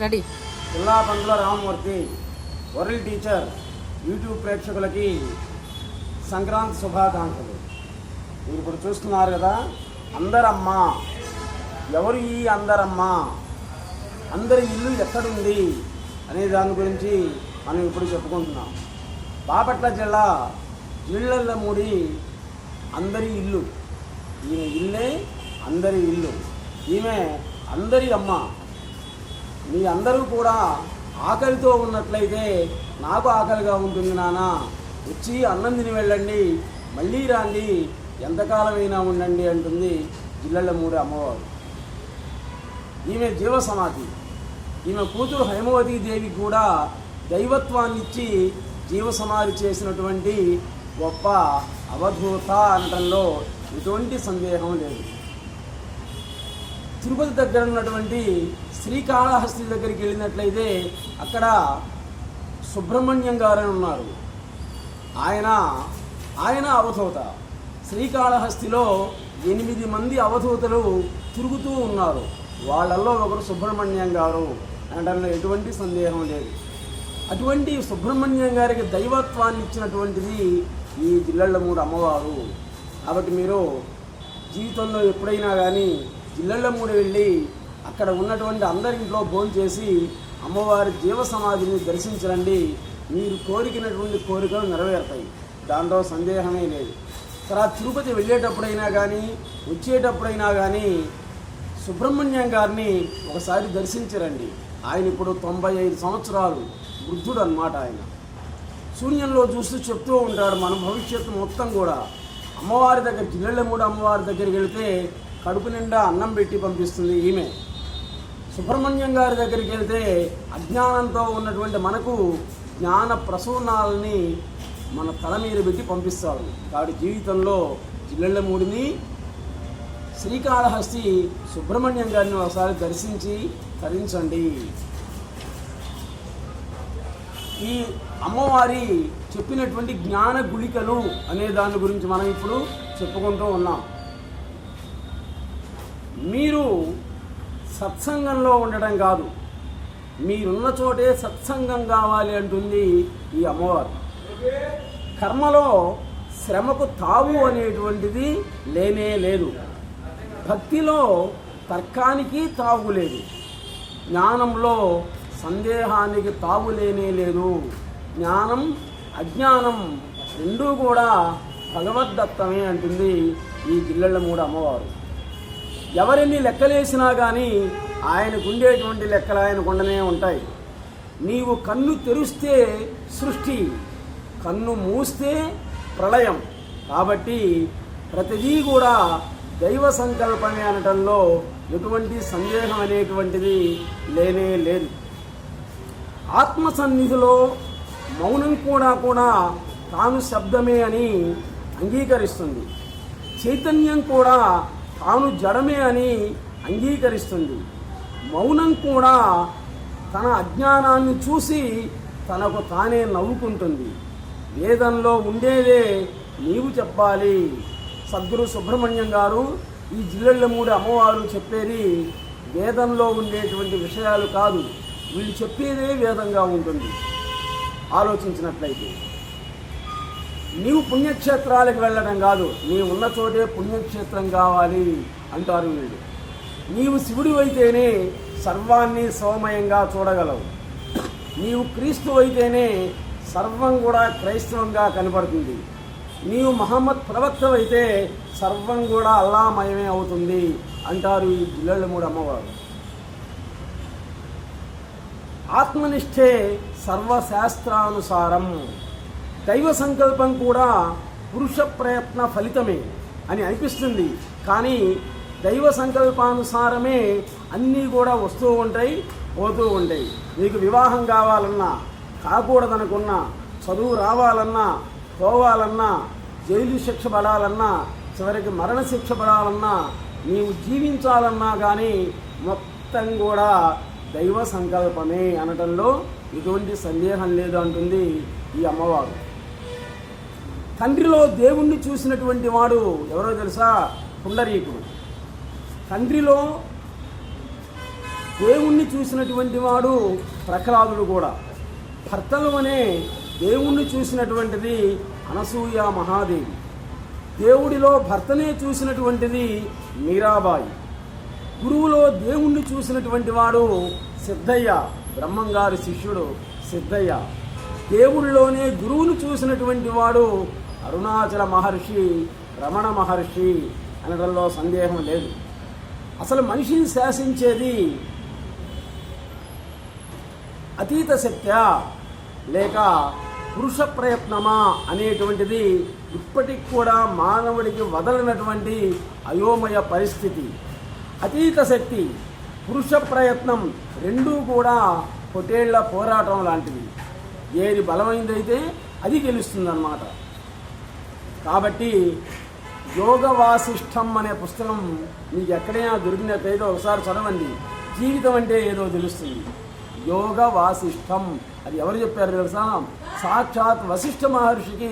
Ready. జిల్లా బంధుల Ramamurthy world teacher YouTube ప్రేక్షకులకి సంక్రాంతి శుభాకాంక్షలు. మీరు ఇప్పుడు చూస్తున్నారు కదా అందరమ్మ. ఎవరు ఈ అందరమ్మ? అందరి ఇల్లు ఎక్కడుంది? అనే దాని గురించి మనం ఇప్పుడు చెప్పుకుంటున్నాం. బాపట్ల జిల్లా జీళ్ళల్లమూడి అందరి ఇల్లు. ఈమె ఇల్లే అందరి ఇల్లు. ఈమె అందరి అమ్మ. మీ అందరూ కూడా ఆకలితో ఉన్నట్లయితే నాకు ఆకలిగా ఉంటుంది నాన్న. వచ్చి అన్నం తిని వెళ్ళండి. మళ్ళీ రాండి. ఎంతకాలమైనా ఉండండి అంటుంది జిల్లళ్ళ మూడు అమ్మవారు. ఈమె జీవ సమాధి. ఈమె కూతురు హైమవతి దేవి కూడా దైవత్వాన్ని ఇచ్చి జీవ సమాధి చేసినటువంటి గొప్ప అవధూత అనటంలో ఎటువంటి సందేహం లేదు. తిరుపతి దగ్గర ఉన్నటువంటి శ్రీకాళహస్తి దగ్గరికి వెళ్ళినట్లయితే అక్కడ సుబ్రహ్మణ్యం గారని ఉన్నారు. ఆయన ఆయన అవధూత. శ్రీకాళహస్తిలో ఎనిమిది మంది అవధూతలు తిరుగుతూ ఉన్నారు. వాళ్ళల్లో ఒకరు సుబ్రహ్మణ్యం గారు అనడంలో ఎటువంటి సందేహం లేదు. అటువంటి సుబ్రహ్మణ్యం గారికి దైవత్వాన్ని ఇచ్చినటువంటిది ఈ జిల్లళ్ళ మూడు అమ్మవారు. కాబట్టి మీరు జీవితంలో ఎప్పుడైనా కానీ జిల్లళ్ళ వెళ్ళి అక్కడ ఉన్నటువంటి అందరింట్లో భోజనం చేసి అమ్మవారి జీవ సమాధిని దర్శించరండి మీరు కోరికినటువంటి కోరికలు నెరవేరుతాయి. దాంట్లో సందేహమే లేదు. తర్వాత తిరుపతి వెళ్ళేటప్పుడైనా కానీ వచ్చేటప్పుడైనా కానీ సుబ్రహ్మణ్యం గారిని ఒకసారి దర్శించరండి. ఆయన ఇప్పుడు తొంభై ఐదు సంవత్సరాలు వృద్ధుడు అన్నమాట ఆయన. శూన్యంలో చూస్తూ చెప్తూ ఉంటాడు మన భవిష్యత్తు మొత్తం కూడా. అమ్మవారి దగ్గర జిల్లెళ్ళమూడి అమ్మవారి దగ్గరికి వెళితే కడుపు నిండా అన్నం పెట్టి పంపిస్తుంది ఈమె. సుబ్రహ్మణ్యం గారి దగ్గరికి వెళ్తే అజ్ఞానంతో ఉన్నటువంటి మనకు జ్ఞాన ప్రసూనాలని మన తల మీద పెట్టి పంపిస్తాడు. వాడి జీవితంలో జిల్లెళ్ళమూడిని శ్రీకాళహస్తి సుబ్రహ్మణ్యం గారిని ఒకసారి దర్శించి తరించండి. ఈ అమ్మవారి చెప్పినటువంటి జ్ఞాన గుళికలు అనే దాని గురించి మనం ఇప్పుడు చెప్పుకుంటూ ఉన్నాం. మీరు సత్సంగంలో ఉండడం కాదు. మీరున్న చోటే సత్సంగం కావాలి అంటుంది ఈ అమ్మవారు. కర్మలో శ్రమకు తావు అనేటువంటిది లేనే లేదు. భక్తిలో తర్కానికి తావు లేదు. జ్ఞానంలో సందేహానికి తావు లేనే లేదు. జ్ఞానం అజ్ఞానం రెండూ కూడా భగవద్దత్తమే అంటుంది ఈ జిల్లెళ్ళ మూడు అమ్మవారు. ఎవరిని లెక్కలేసినా కానీ ఆయనకు ఉండేటువంటి లెక్కలు ఆయనకు ఉండనే ఉంటాయి. నీవు కన్ను తెరిస్తే సృష్టి కన్ను మూస్తే ప్రళయం. కాబట్టి ప్రతిదీ కూడా దైవ సంకల్పమే అనటంలో ఎటువంటి సందేహం అనేటువంటిది లేనే లేదు. ఆత్మ సన్నిధిలో మౌనం కూడా కూడా తాను శబ్దమే అని అంగీకరిస్తుంది. చైతన్యం కూడా తాను జడమే అని అంగీకరిస్తుంది. మౌనం కూడా తన అజ్ఞానాన్ని చూసి తనకు తానే నవ్వుకుంటుంది. వేదంలో ఉండేదే నీవు చెప్పాలి. సద్గురు సుబ్రహ్మణ్యం గారు ఈ జిల్లెళ్ళ మూడు అమ్మవారు చెప్పేది వేదంలో ఉండేటువంటి విషయాలు కాదు. వీళ్ళు చెప్పేదే వేదంగా ఉంటుంది. ఆలోచించినట్లయితే నీవు పుణ్యక్షేత్రాలకు వెళ్ళడం కాదు నీ ఉన్న చోటే పుణ్యక్షేత్రం కావాలి అంటారు వీడు. నీవు శివుడి అయితేనే సర్వాన్ని సోమయంగా చూడగలవు. నీవు క్రీస్తు అయితేనే సర్వం కూడా క్రైస్తవంగా కనబడుతుంది. నీవు మహమ్మద్ ప్రవక్తవైతే అయితే సర్వం కూడా అల్లామయమే అవుతుంది అంటారు ఈ పిల్లలు మూడు అమ్మవారు. ఆత్మనిష్ఠే సర్వశాస్త్రానుసారం. దైవ సంకల్పం కూడా పురుష ప్రయత్న ఫలితమే అని అనిపిస్తుంది. కానీ దైవ సంకల్పానుసారమే అన్నీ కూడా వస్తూ ఉంటాయి పోతూ ఉంటాయి. నీకు వివాహం కావాలన్నా కాకూడదనుకున్నా చదువు రావాలన్నా పోవాలన్నా జైలు శిక్ష పడాలన్నా చివరికి మరణ శిక్ష పడాలన్నా నీవు జీవించాలన్నా కానీ మొత్తం కూడా దైవ సంకల్పమే అనటంలో ఎటువంటి సందేహం లేదు అంటుంది ఈ అమ్మవారు. తండ్రిలో దేవుణ్ణి చూసినటువంటి వాడు ఎవరో తెలుసా? పుండరీకుడు. తండ్రిలో దేవుణ్ణి చూసినటువంటి వాడు ప్రహ్లాదుడు కూడా. భర్తలు అనే దేవుణ్ణి చూసినటువంటిది అనసూయ మహాదేవి. దేవుడిలో భర్తనే చూసినటువంటిది మీరాబాయి. గురువులో దేవుణ్ణి చూసినటువంటి వాడు సిద్ధయ్య బ్రహ్మంగారి శిష్యుడు సిద్ధయ్య. దేవుడిలోనే గురువును చూసినటువంటి వాడు అరుణాచల మహర్షి రమణ మహర్షి అనడంలో సందేహం లేదు. అసలు మనిషిని శాసించేది అతీత శక్త్యా లేక పురుష ప్రయత్నమా అనేటువంటిది ఇప్పటికి కూడా మానవుడికి వదలనటువంటి అయోమయ పరిస్థితి. అతీత శక్తి పురుష ప్రయత్నం రెండూ కూడా పొటేళ్ళ పోరాటం లాంటివి. ఏది బలమైందైతే అది గెలుస్తుందన్నమాట. కాబట్టి యోగ వాసిష్టం అనే పుస్తకం మీకు ఎక్కడైనా దొరికినట్లయితే ఒకసారి చదవండి. జీవితం అంటే ఏదో తెలుస్తుంది. యోగ వాసిష్టం అది ఎవరు చెప్పారు తెలుసా? సాక్షాత్ వశిష్ఠ మహర్షికి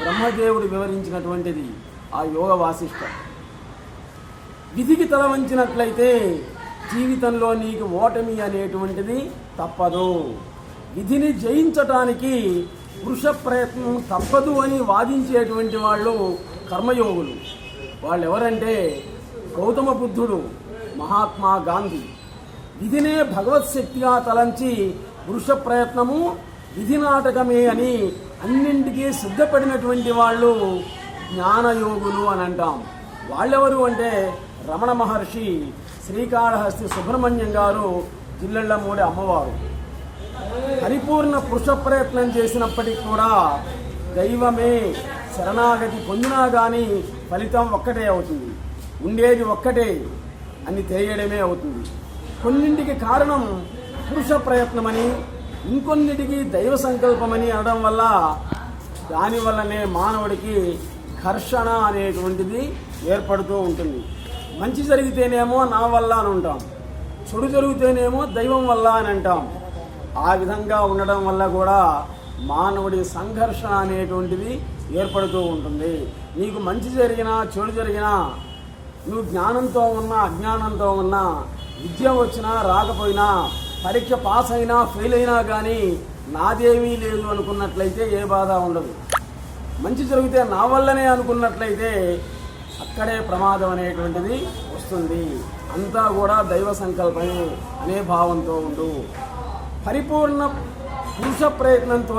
బ్రహ్మదేవుడు వివరించినటువంటిది ఆ యోగ వాసిష్టం విధికి తల వంచినట్లయితే జీవితంలో నీకు ఓటమి అనేటువంటిది తప్పదు. విధిని జయించటానికి పురుష ప్రయత్నం తప్పదు అని వాదించేటువంటి వాళ్ళు కర్మయోగులు. వాళ్ళు ఎవరంటే గౌతమ బుద్ధుడు మహాత్మా గాంధీ. విధినే భగవత్ శక్తిగా తలంచి పురుష ప్రయత్నము విధి నాటకమే అని అన్నింటికీ సిద్ధపడినటువంటి వాళ్ళు జ్ఞానయోగులు అని అంటాం. వాళ్ళెవరు అంటే రమణ మహర్షి శ్రీకాళహస్తి సుబ్రహ్మణ్యం గారు జిల్లెళ్ళమూడి అమ్మవారు. పరిపూర్ణ పురుష ప్రయత్నం చేసినప్పటికీ కూడా దైవమే శరణాగతి పొందినా కానీ ఫలితం ఒక్కటే అవుతుంది. ఉండేది ఒక్కటే అని తెలియడమే అవుతుంది. కొన్నింటికి కారణం పురుష ప్రయత్నమని ఇంకొన్నిటికి దైవ సంకల్పమని అనడం వల్ల దానివల్లనే మానవుడికి ఘర్షణ అనేటువంటిది ఏర్పడుతూ ఉంటుంది. మంచి జరిగితేనేమో నా వల్ల అని ఉంటాం చెడు జరిగితేనేమో దైవం వల్ల అని అంటాం. ఆ విధంగా ఉండడం వల్ల కూడా మానవుడి సంఘర్షణ అనేటువంటిది ఏర్పడుతూ ఉంటుంది. నీకు మంచి జరిగినా చెడు జరిగినా నువ్వు జ్ఞానంతో ఉన్నా అజ్ఞానంతో ఉన్నా విద్య వచ్చినా రాకపోయినా పరీక్ష పాస్ అయినా ఫెయిల్ అయినా కానీ నాదేమీ లేదు అనుకున్నట్లయితే ఏ బాధ ఉండదు. మంచి జరిగితే నా వల్లనే అనుకున్నట్లయితే అక్కడే ప్రమాదం అనేటువంటిది వస్తుంది. అంతా కూడా దైవ సంకల్పమే అనే భావంతో ఉండు. పరిపూర్ణ పురుష ప్రయత్నంతో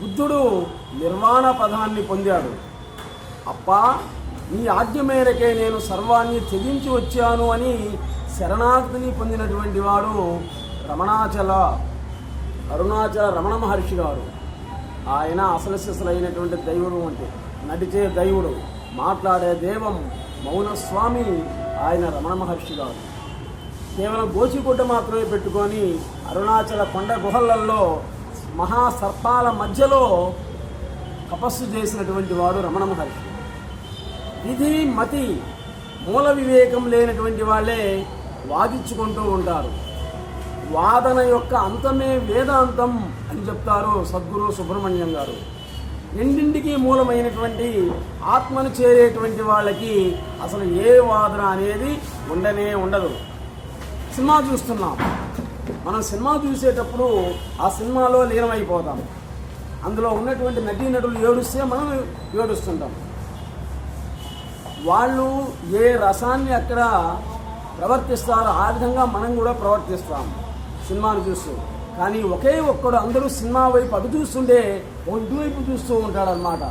బుద్ధుడు నిర్వాణ పదాన్ని పొందాడు. అప్పా నీ ఆజ్ఞ మేరకే నేను సర్వాన్ని త్యజించి వచ్చాను అని శరణార్థిని పొందినటువంటి వాడు రమణాచల అరుణాచల రమణ మహర్షి గారు. ఆయన అసలు దైవుడు అంటే నడిచే దైవుడు మాట్లాడే దేవం మౌనస్వామి ఆయన రమణ మహర్షి గారు. కేవలం గోచిగుడ్డ మాత్రమే పెట్టుకొని అరుణాచల కొండ గుహలలో మహాసర్పాల మధ్యలో తపస్సు చేసినటువంటి వాడు రమణ మహర్షి. ఇది మతి మూల వివేకం లేనటువంటి వాళ్ళే వాదించుకుంటూ ఉంటారు. వాదన యొక్క అంతమే వేదాంతం అని చెప్తారు సద్గురు సుబ్రహ్మణ్యం గారు. రెండింటికి మూలమైనటువంటి ఆత్మను చేరేటువంటి వాళ్ళకి అసలు ఏ వాదన అనేది ఉండనే ఉండదు. సినిమా చూస్తున్నాం. మనం సినిమా చూసేటప్పుడు ఆ సినిమాలో లీనమైపోతాం. అందులో ఉన్నటువంటి నటీనటులు ఏడుస్తే మనం ఏడుస్తుంటాం. వాళ్ళు ఏ రసాన్ని అక్కడ ప్రవర్తిస్తారో ఆ విధంగా మనం కూడా ప్రవర్తిస్తాం సినిమాను చూస్తూ. కానీ ఒకే ఒక్కడు అందరూ సినిమా వైపు అటు చూస్తుంటే ఒంటి వైపు చూస్తూ ఉంటాడనమాట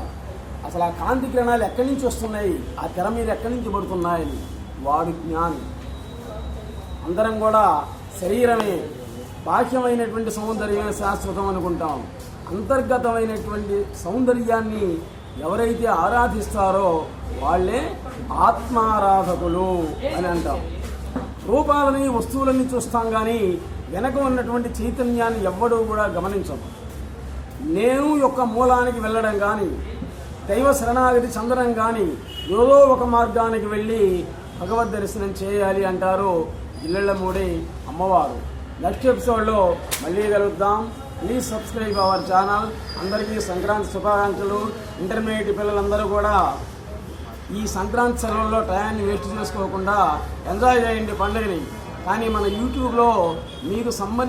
అసలు ఆ కాంతి కిరణాలు ఎక్కడి నుంచి వస్తున్నాయి? ఆ తెర మీద ఎక్కడి నుంచి పడుతున్నాయని వాడు జ్ఞాని. అందరం కూడా శరీరమే బాహ్యమైనటువంటి సౌందర్యమే శాశ్వతం అనుకుంటాం. అంతర్గతమైనటువంటి సౌందర్యాన్ని ఎవరైతే ఆరాధిస్తారో వాళ్ళే ఆత్మారాధకులు అని అంటాం. రూపాలని వస్తువులని చూస్తాం కానీ వెనక ఉన్నటువంటి చైతన్యాన్ని ఎవ్వడూ కూడా గమనించదు నేను యొక్క మూలానికి వెళ్ళడం కానీ దైవ శరణాగతి చెందడం కానీ ఏదో ఒక మార్గానికి వెళ్ళి భగవద్ దర్శనం చేయాలి అంటారు. ఇళ్ళమూడి అమ్మవారు. నెక్స్ట్ ఎపిసోడ్లో మళ్ళీ కలుద్దాం. ప్లీజ్ సబ్స్క్రైబ్ అవర్ ఛానల్ అందరికీ సంక్రాంతి శుభాకాంక్షలు. ఇంటర్మీడియట్ పిల్లలందరూ కూడా ఈ సంక్రాంతి సెలవుల్లో టయాన్ని వేస్ట్ చేసుకోకుండా ఎంజాయ్ చేయండి పండుగని. కానీ మన యూట్యూబ్లో మీకు సంబంధించి